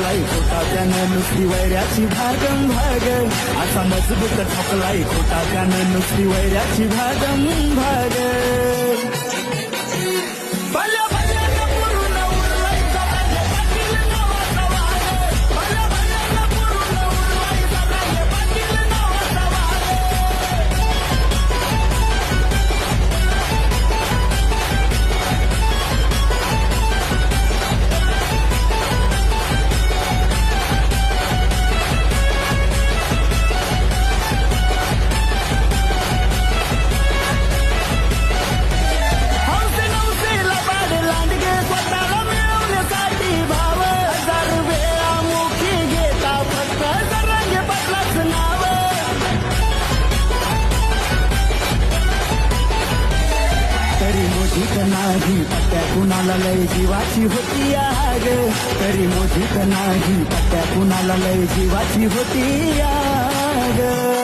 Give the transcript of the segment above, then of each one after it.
ठोकलाई खोटा त्यानं नुसती वैऱ्याची भागम भाग असा मजबूत ठोकलाई खोटा त्यानं नुसती वैऱ्याची भागम भाग मोठीत नाही. पट्ट्या कुणाला लय जीवाची होती आग. तरी मोठीत नाही. पट्ट्या कुणाला लय जीवाची होती आग.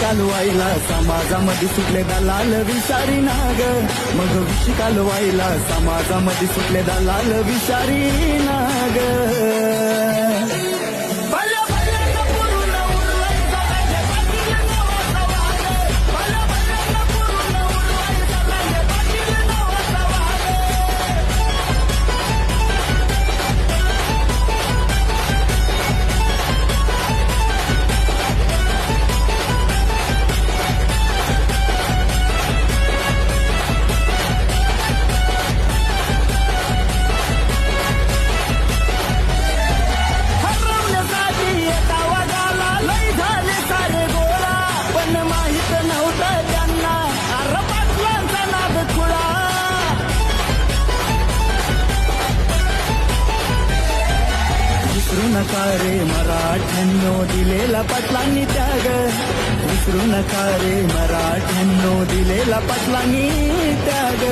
कालवाईला कालवायला समाजामध्ये सुटले दलाल विचारी नाग. मग विष कालवायला समाजामध्ये सुटले दलाल विचारी नाग. विसरू नका रे मराठ्यांनो दिलेला पटलांनी त्याग. विसरू नका रे मराठ्यांनो दिलेला पटलांनी त्याग.